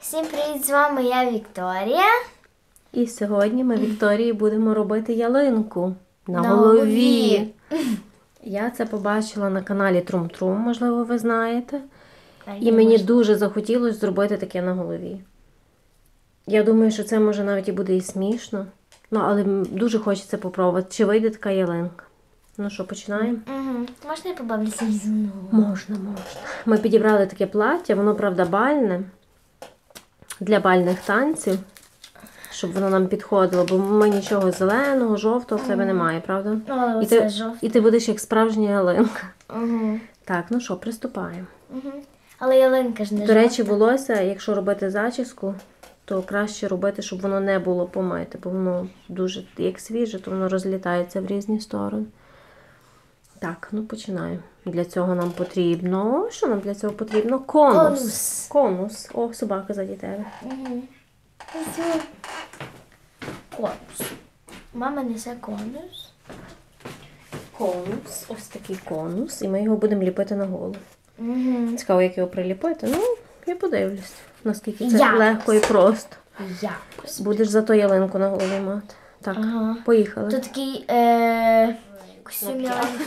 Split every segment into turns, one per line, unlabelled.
Всім привіт, з вами я Вікторія.
І сьогодні ми Вікторії будемо робити ялинку на,
На
голові.
голові.
Я це побачила на каналі Трум-Трум, можливо, ви знаєте.
А
І мені дуже захотілося зробити таке на голові. Я думаю, що це може навіть і буде і смішно. Ну, але дуже хочеться попробувати, чи вийде така ялинка. Ну що, починаємо?
Мгм. Можна я побавлюся зі мною?
Можна, можна. Ми підібрали таке плаття, воно, правда, бальне для бальних танців, щоб воно нам підходило, бо ми нічого зеленого, жовтого в тебе немає, правда?
Ну, але
І ти,
жовте.
і ти будеш як справжня ялинка.
Угу.
Так, ну що, приступаємо.
Угу. Але ялинка ж не
До речі,
жовта.
волосся, якщо робити зачіску, то краще робити, щоб воно не було помите, бо воно дуже як свіже, то воно розлітається в різні сторони. Так, ну починаємо. Для цього нам потрібно. Що нам для цього потрібно? Конус.
Конус.
Конус. О, собака заді тебе.
Угу. Конус. Мама несе конус.
Конус. Ось такий конус. І ми його будемо ліпити на голову.
Угу.
Цікаво, як його приліпити. Ну, я подивлюсь, наскільки це легко і просто.
Якось.
Будеш зато ялинку на голові мати. Так,
Ага.
поїхали.
Тут такий е... костюм ялинки.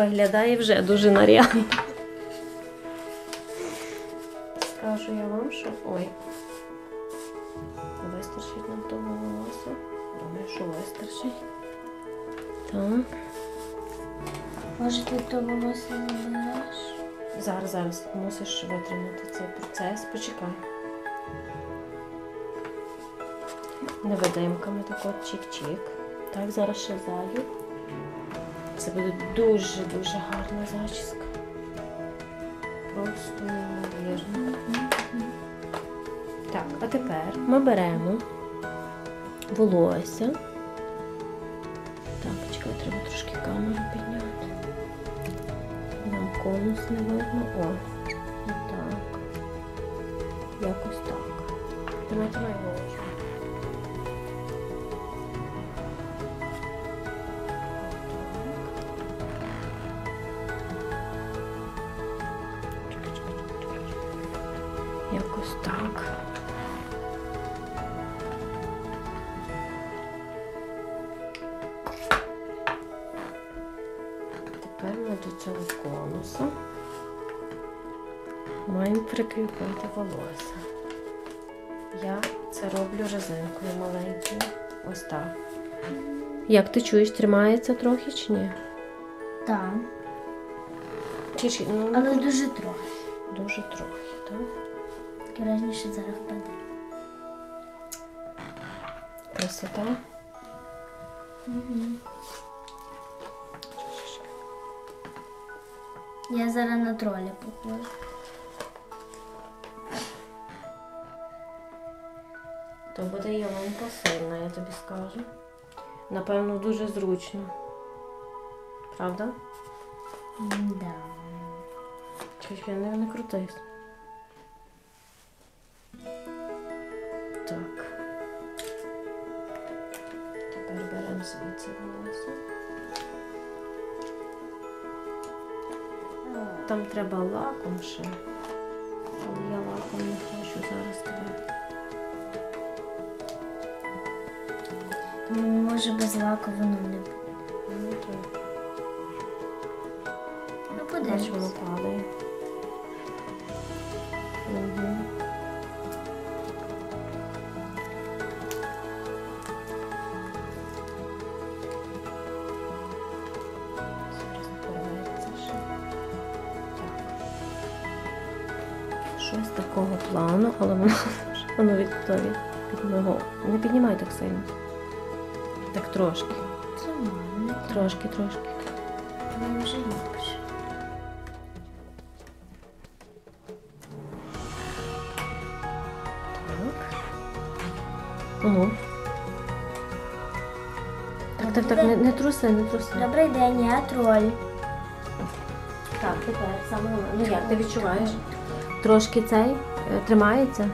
Виглядає вже дуже нарядно. Скажу я вам, що. Ой. Вистачить нам того волосся. Думаю, що вистачить. Так.
Може ти то волосся не береш?
Зараз, зараз мусиш витримати цей процес. Почекай. Невидимками так от чик-чик. Так, зараз ще ззаду. Це буде дуже-дуже гарна зачіска. Просто неймовірно. Так, а тепер ми беремо волосся. Так, почекай, треба трошки камеру підняти. Нам конус не видно. О, отак. Якось так. Тримай, тримай голочку. Якось так. Тепер ми до цього конуса маємо прикріпити волосся. Я це роблю резинкою маленькою. Ось так. Як ти чуєш, тримається трохи чи ні?
Так.
Чи, чи, ну,
Але дуже трохи.
Дуже трохи, так?
Що зараз впаде.
Красота.
Я зараз на тролі похожу.
То буде ялинка сильна, я тобі скажу. Напевно, дуже зручно. Правда?
Да.
Чекай, не, не крутись. Звідси волосся. Там треба лаком ще. Але я лаком не хочу зараз тебе.
Тому може без лаку воно не буде.
Ну, то
Ну,
Бач, воно падає. Щось такого плану, але воно, воно під ногу. Не піднімай так сильно. Так трошки.
Нормально.
Трошки, трошки.
Мені вже ліпше.
Так. Ну. Так, так, так, не, не труси, не труси.
Добрий день, я троль.
Так, тепер саме. Ну як ти відчуваєш? Трошки цей е, тримається?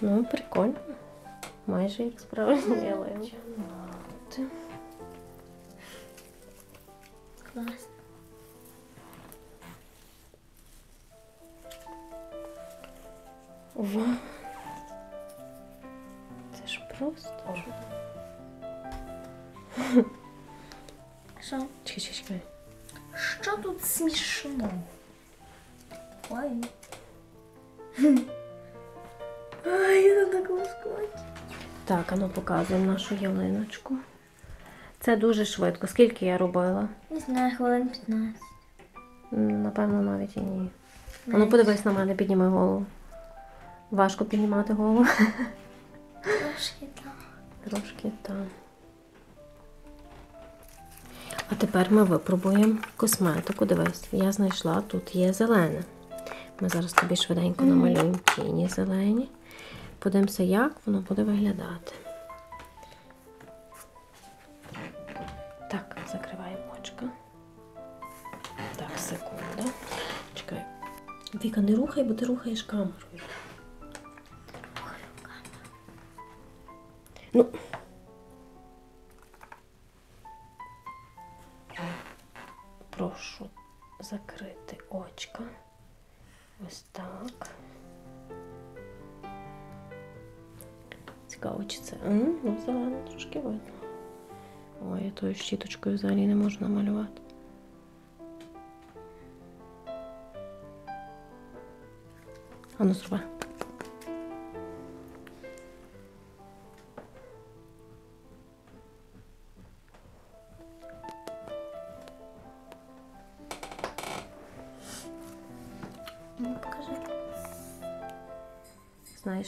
Ну,
прикольно. Майже як справжня ялинка.
Класно.
Ова. Це ж просто.
Що?
Чекай, чекай, чекай.
Що тут смішно? Ой. Ай, я так лоскочу.
Так, а ну показуємо нашу ялиночку. Це дуже швидко. Скільки я робила?
Не знаю, хвилин 15.
Напевно, навіть і ні. А ну подивись на мене, підніми голову. Важко піднімати голову.
Трошки так.
Трошки там. А тепер ми випробуємо косметику. Дивись, я знайшла, тут є зелене. Ми зараз тобі швиденько намалюємо тіні зелені. Подивимося, як воно буде виглядати. Так, закриваємо очка. Так, секунду. Чекай. Віка, не рухай, бо ти рухаєш камерою. Ну, прошу закрити очка. Ось так. Цікаво, чи це. Ну, взагалі трошки видно. Ой, я тою щіточкою взагалі не можу намалювати. А ну зроби.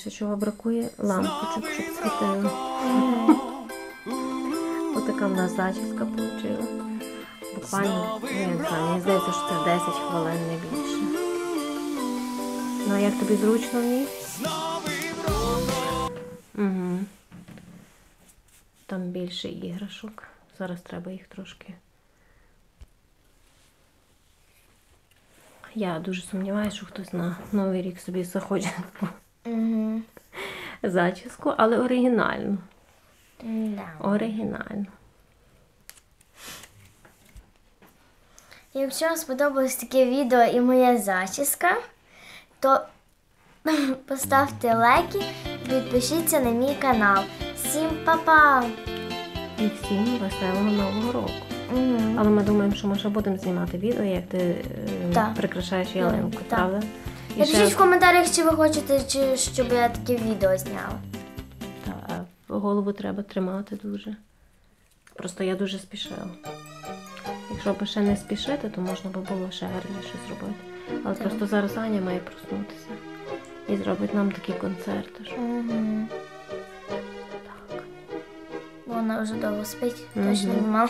Що чого бракує? Лампочок, щоб світило. Отака в нас зачіска вийшла. Буквально, я не знаю, мені здається, що це 10 хвилин не більше. Ну, а як тобі зручно в ній? Угу. Там більше іграшок. Зараз треба їх трошки. Я дуже сумніваюся, що хтось на Новий рік собі захоче таку
Угу.
зачіску, але оригінальну.
Да.
Оригінальну.
Якщо вам сподобалось таке відео і моя зачіска, то поставте лайки, підпишіться на мій канал. Всім па-па!
І всім веселого нового року.
Угу.
Але ми думаємо, що ми ще будемо знімати відео, як ти е,
Так.
прикрашаєш ялинку,
Так.
правда? І
Напишіть в коментарях, чи ви хочете, чи, щоб я таке відео зняла.
та, голову треба тримати дуже. Просто я дуже спішила. Якщо б ще не спішити, то можна би було ще гарніше зробити. Але
Так.
просто зараз Аня має проснутися і зробить нам такі концерти. Що...
Угу.
Так.
Бо вона вже довго спить,
Мгм.
точно не мала.